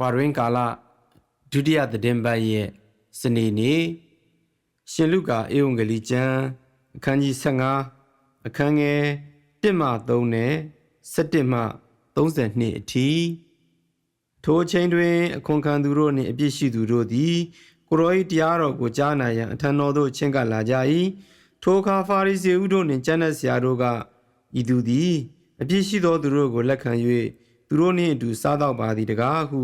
ဝါရင်းကာလဒုတိယသတင်းပတ်ရဲ့စနေနေ့ရှင်လုကာဧဝံဂေလိကျမ်းအခန်းကြီး15အခန်းငယ်1မှ3နဲ့17မှ32အထိထိုအချိန်တွင်အခွန်ခံသူတို့နှင့်အပြစ်ရှိသူတို့သည်ကိုရောဤတရားတော်ကိုကြားနာရန်အထံတော်သို့ချဉ်ကပ်လာကြ၏ထိုအခါဖာရိစေဥတို့နှင့်ကျမ်းတဲ့ဆရာတို့ကဤသူသည်အပြစ်ရှိသောသူတို့ကိုလက်ခံ၍သူတို့နှင့်အတူစားတော့ပါသည်တကားဟု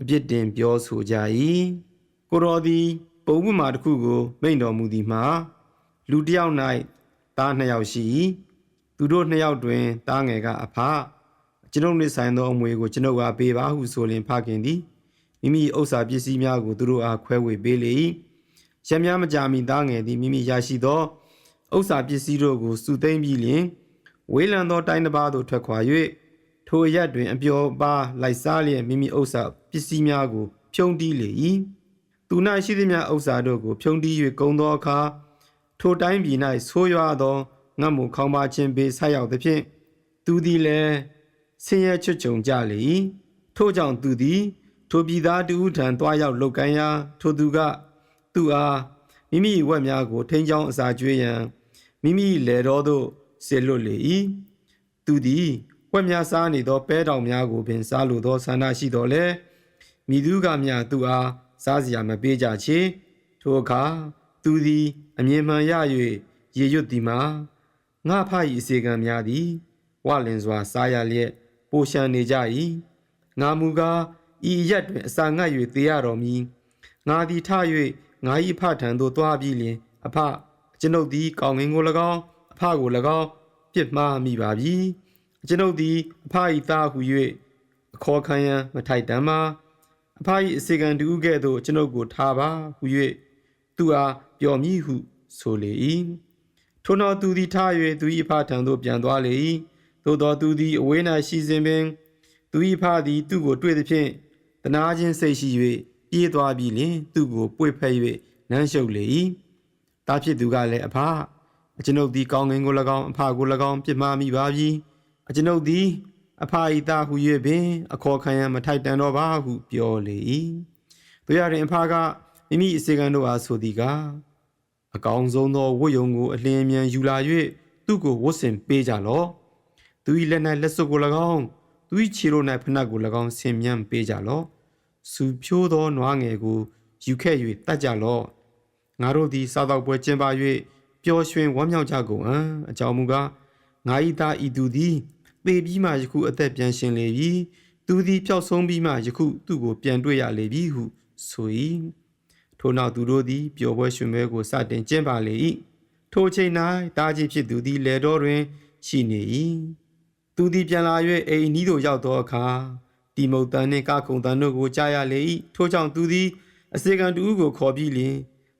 အပြစ်တင်ပြောဆိုကြ၏ကိုရောသည်ပုံဥပမာတစ်ခုကိုမိန့်တော်မူသည်မှာလူတစ်ယောက်၌သားနှစ်ယောက်ရှိ၏သူတို့နှစ်ယောက်တွင်သားငယ်ကအဖကျွန်ုပ်နှင့်ဆိုင်သောအမွေကိုကျွန်ုပ်အားပေးပါဟုဆိုလင်ဖခင်သည်မိမိဥစ္စာပစ္စည်းများကိုသူတို့အားခွဲဝေပေးလေ၏ရံများမကြာမီသားငယ်သည်မိမိရရှိသောဥစ္စာပစ္စည်းတို့ကိုစုသိမ်းပြီးလျှင်ဝေးလံသောတိုင်းတစ်ပါးသို့ထွက်ခွာ၍ ထိုအရက်တွင် အပျော်ပါလိုက်စားလျက်မိမိဥစ္စာပစ္စည်းများကို ဖြုံးတီးလေ၏သူ၌ရှိသမျှဥစ္စာတို့ကို ဖြုံးတီး၍ကုံသောအခါထိုတိုင်းပြည်၌ဆိုးရွားသောငတ်မှုခေါင်းပါခြင်းပေဆက်ရောက်သည်ဖြင့်သူသည်လည်းဆင်းရဲချွတ်ချုံကြလေ၏ထို့ကြောင့်သူသည်ထိုပြည်သားတူထံတွားရောက်လုတ်ကန်ရာထိုသူကသူအားမိမိဝက်များကိုထိန်းချောင်းအစာကျွေးရန်မိမိလေတော်သို့ဆေလွတ်လေ၏သူသည် ဝက်များစားနေသောပဲတောင်များကိုပင်စားလိုသောဆန္ဒရှိတော်လဲမိသူကမြသူအားစားစရာမပေးကြချေထိုအခါသူသည်အမြင်မှန်ရ၍ရေရွတ်သည်မှာငါဖ၏အစီကံများသည်ဝလင်စွာစားရလျက်ပိုရှံနေကြ၏ငါမူကားဤရက်တွင်အစာငတ်၍သေရတော်မူငါသည်ထ၍ငါ၏ဖထံသို့တွားပြီးလျင် အဖကျွန်ုပ်သည်ကောင်းငင်ကို၎င်းအဖကို၎င်းပြစ်မှားမိပါပြီ ကျွန်ုပ်သည်အဖ၏သားဟု၍အခေါ်ခံရန်မထိုက်တမ်းပါအဖ၏အစီကံတူကဲ့သို့ကျွန်ုပ်ကိုထားပါဟု၍သူအားပြောမည်ဟုဆိုလေ၏ထို့နောက်သူသည်ထား၍သူ၏ဖထံသို့ပြန်သွားလေ၏သို့သောသူသည်အဝေး၌ရှိစဉ်ပင်သူ၏ဖသည်သူ့ကိုတွေ့သည်ဖြင့်တနာခြင်းစိတ်ရှိ၍ပြေးသွားပြီးလျှင်သူ့ကိုပွေဖက်၍နမ်းရှုပ်လေ၏တာဖြစ်သူကလည်းအဖအကျွန်ုပ်သည်ကောင်းငင်ကို၎င်းအဖကို၎င်းပြစ်မှားမိပါပြီ အကျွန်ုပ်သည် အဖဤသားဟု၍ပင် အခေါ်ခံရမထိုက်တန်တော့ပါဟုပြောလေ၏တို့ရရင်အဖကမိမိအစီကံတို့အားဆိုသည်ကအကောင်ဆုံးသောဝတ်ယုံကိုအလင်းမြန်ယူလာ၍သူ့ကိုဝတ်ဆင်ပေးကြလော့သူ၏လက်၌လက်စွပ်ကို၎င်းသူ၏ခြေတို့၌ဖနက်ကို၎င်းဆင်မြန်းပေးကြလော့စူဖြိုးသောနွားငယ်ကိုယူခဲ့၍တတ်ကြလော့ငါတို့သည်စားတော့ပွဲကျင်းပ၍ပျော်ရွှင်ဝမ်းမြောက်ကြကုန်အံ့အကြောင်းမူကားငါ၏သားဤသူသည် ပေပြီးမှယခုအသက်ပြန်ရှင်လေပြီသူသည်ပျောက်ဆုံးပြီးမှယခုသူ့ကိုပြန်တွေ့ရလေပြီဟုဆို၏ထို့နောက်သူတို့သည်ပျော်ပွဲရွှင်ပွဲကိုစတင်ကျင်းပလေ၏ထိုအချိန်၌တားကြီးဖြစ်သူသည်လေတော်တွင်ရှိနေ၏သူသည်ပြန်လာ၍အိမ်နီးသို့ရောက်သောအခါတီမုတ်တန်နှင့်ကာကုံတန်တို့ကိုကြားရလေ၏ထို့ကြောင့်သူသည်အစေခံတူကိုခေါ်ပြီးလျှင်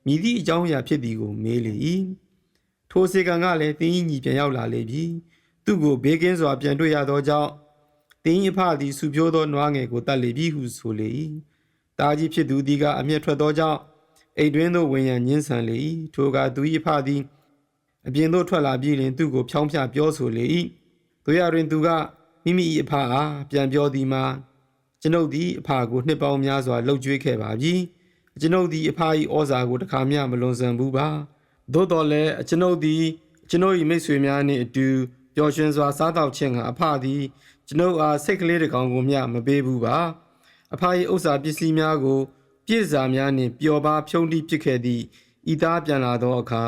မိသည့်အကြောင်းအရာဖြစ်သည်ကိုမေးလေ၏ထိုအစေခံကလည်းတင်းကြီးညီပြန်ရောက်လာလေပြီ သူ့ကိုဘေးကင်းစွာပြန်တွေ့ရသောကြောင့်တင်းကြီးဖသည်ဆူဖြိုးသောနွားငယ်ကိုတတ်လေပြီဟုဆိုလေ၏တာကြီးဖြစ်သူသည်ကအမျက်ထွက်သောကြောင့်အိတ်တွင်းသို့ဝင်ရန်ညှင်းဆန်လေ၏ထိုကသူ၏ဖသည်အပြင်သို့ထွက်လာပြီးလျှင်သူ့ကိုဖြောင်းဖြပြောဆိုလေ၏တို့ရတွင်သူကမိမိ၏အဖအားပြန်ပြောသည်မှာကျွန်ုပ်သည်အဖကိုနှစ်ပေါင်းများစွာလှုပ်ကြွေးခဲ့ပါပြီကျွန်ုပ်သည်အဖ၏ဩဇာကိုတခါမျှမလွန်ဆန်ဘူးပါသို့တော်လည်းကျွန်ုပ်သည်ကျွန်ုပ်၏မိတ်ဆွေများနှင့်အတူ ပျော်ရွှင်စွာစားတော့ခြင်းကအဖသည်ကျွန်ုပ်အားစိတ်ကလေးတစ်ကောင်ကိုမျှမပေးဘူးပါအဖ၏ဥစ္စာပစ္စည်းများကိုပြည့်စာများနှင့်ပျော်ပါဖြုံးတိဖြစ်ခဲ့သည့်ဤသားပြန်လာသောအခါ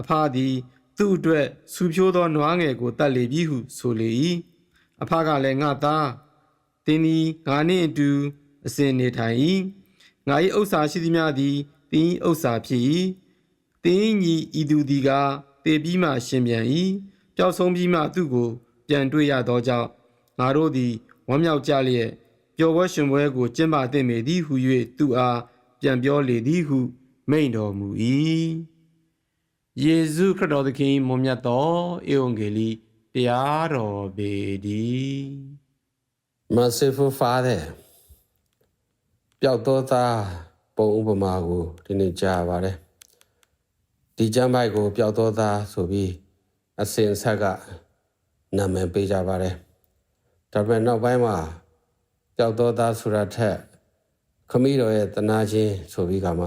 အဖသည်သူ့အတွက်ဆူဖြိုးသောနွားငယ်ကိုတတ်လေပြီဟုဆိုလေ၏အဖကလည်းငါသားတင်းသည်ငါနှင့်အတူအစဉ်နေထိုင်၏ငါ၏ဥစ္စာရှိသည်များသည်တင်း၏ဥစ္စာဖြစ်၏တင်းညီဤသူသည်ကတေပြီးမှရှင်ပြန်၏ ပျောက်ဆုံးပြီးမှသူ့ကိုပြန်တွေ့ရသောကြောင့်ငါတို့သည်ဝမ်းမြောက်ကြလျက်ပျော်ပွဲရှင်ပွဲကိုကျင်းပသင့်ပေသည်ဟု၍သူအားပြန်ပြောလေသည်ဟု မိန့်တော်မူ၏ယေရှုခရစ်တော်သခင်မွန်မြတ်သောဧဝံဂေလိတရားတော်ပေတည်း Merciful Father ပျောက်သောသားပုံဥပမာကိုဒီနေ့ကြားပါတယ်ဒီကျမ်းပိုက်ကိုပျောက်သောသားဆိုပြီး အစဉ်ဆက်ကနာမည်ပေးကြပါတယ်ဒါပေမဲ့နောက်ပိုင်းမှာပျောက်သောသားဆိုတာထက်ခမည်းတော်ရဲ့တနာချင်းဆိုပြီးကမှ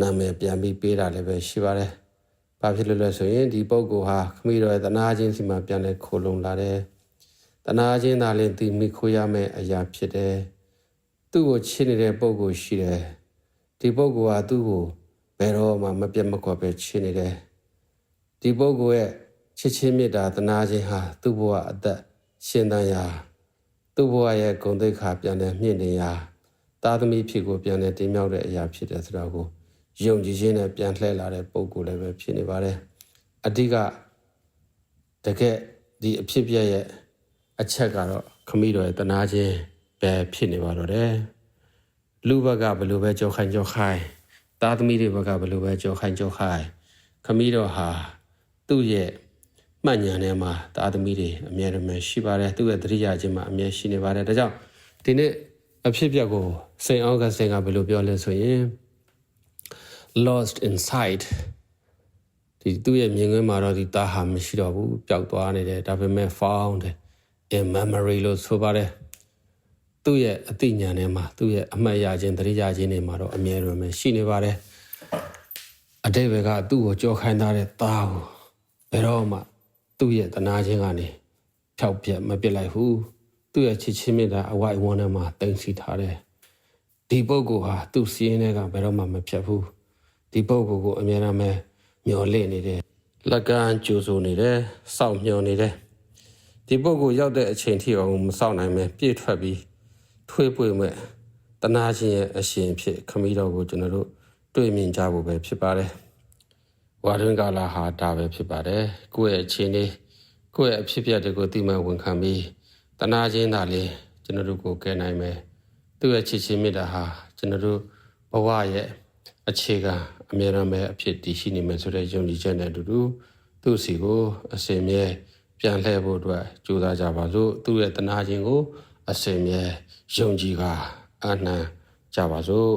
နာမည်ပြန်ပြီးပေးတာလည်းပဲရှိပါတယ်။ဘာဖြစ်လို့လဲဆိုရင်ဒီပုဂ္ဂိုလ်ဟာခမည်းတော်ရဲ့တနာချင်းစီမှာပြန်လဲခိုလုံလာတယ်။တနာချင်းသာလင်သူမိခိုးရမယ့်အရာဖြစ်တယ်။သူ့ကိုချစ်နေတဲ့ပုဂ္ဂိုလ်ရှိတယ်။ဒီပုဂ္ဂိုလ်ဟာသူ့ကိုဘယ်တော့မှမပြတ်မကွက်ပဲချစ်နေတယ်။ဒီပုဂ္ဂိုလ်ရဲ့ ချစ်ချင်းမေတ္တာတနာချင်းဟာသူ့ဘဝအသက်ရှင်သန်ရာသူ့ဘဝရဲ့ဂုဏ်သိက္ခာပြန်လဲမြင့်နေရာသားသမီးဖြစ်ကိုပြန်လဲတင်မြောက်တဲ့အရာဖြစ်တယ်ဆိုတော့ကိုယုံကြည်ခြင်းနဲ့ပြန်လှည့်လာတဲ့ပုံကိုယ်လည်းပဲဖြစ်နေပါတယ်အဓိကတကယ်ဒီအဖြစ်ပြက်ရဲ့အချက်ကတော့ခမီးတော်ရဲ့တနာခြင်းပဲဖြစ်နေပါတော့တယ်လူဘက်ကဘယ်လိုပဲကြောက်ခိုင်းကြောက်ခိုင်းသားသမီးတွေဘက်ကဘယ်လိုပဲကြောက်ခိုင်းကြောက်ခိုင်းခမီးတော်ဟာသူ့ရဲ့ မှတ်ဉာဏ်ထဲမှာသားသမီးတွေအမြဲတမ်းရှိပါတယ်သူ့ရဲ့သတိရခြင်းမှာအမြဲရှိနေပါတယ်ဒါကြောင့်ဒီနေ့အဖြစ်ပြက်ကိုစိန်အောဂတ်စင်ကဘယ်လိုပြောလဲဆိုရင် lost inside ဒီသူ့ရဲ့မြင်ကွင်းမှာတော့ဒီတာဟာမရှိတော့ဘူးပျောက်သွားနေတယ်ဒါပေမဲ့ found in memory လို့ဆိုပါတယ်သူ့ရဲ့အသိဉာဏ်ထဲမှာသူ့ရဲ့အမှတ်ရခြင်းသတိရခြင်းတွေမှာတော့အမြဲတမ်းရှိနေပါတယ်အတိတ်ဘက်ကသူ့ကိုကြောခိုင်းထားတဲ့သားကိုဘယ်တော့မှ သူ့ရဲ့တနာခြင်းကနေဖြောက်ပြက်မပစ်လိုက်ဘူးသူ့ရဲ့ချစ်ချင်းမေတ္တာအဝိုက်အဝန်းထဲမှာတင်စီထားတယ်ဒီပုဂ္ဂိုလ်ဟာသူ့စီးရင်တွေကဘယ်တော့မှမဖြတ်ဘူးဒီပုဂ္ဂိုလ်ကိုအမြဲတမ်းပဲမျော်လင့်နေတယ်လက်ကမ်းကြိုးဆိုနေတယ်စောင့်မျှော်နေတယ်ဒီပုဂ္ဂိုလ်ရောက်တဲ့အချိန်ထိအောင်မစောင့်နိုင်ပဲပြည့်ထွက်ပြီးထွေးပွေမဲ့တနာချင်းရဲ့အရှင်ဖြစ်ခမီးတော်ကိုကျွန်တော်တို့တွေ့မြင်ကြဖို့ပဲဖြစ်ပါတယ် ဝါရင်ကာလာဟာဒါပဲဖြစ်ပါတယ်ကိုယ့်ရဲ့အချိန်လေးကိုယ့်ရဲ့အဖြစ်အပျက်တွေကိုသိမှဝန်ခံပြီးတနာချင်းသာလေကျွန်တော်တို့ကိုကဲနိုင်မယ်သူ့ရဲ့ချစ်ချင်းမေတ္တာဟာကျွန်တော်တို့ဘဝရဲ့အခြေခံအမြဲတမ်းပဲအဖြစ်တည်ရှိနေမယ်ဆိုတဲ့ယုံကြည်ချက်နဲ့အတူတူသူ့စီကိုအစင်မြဲပြန်လှည့်ဖို့အတွက်ကြိုးစားကြပါစို့သူ့ရဲ့တနာခြင်းကိုအစင်မြဲယုံကြည်ကအနံ့ကြပါစို့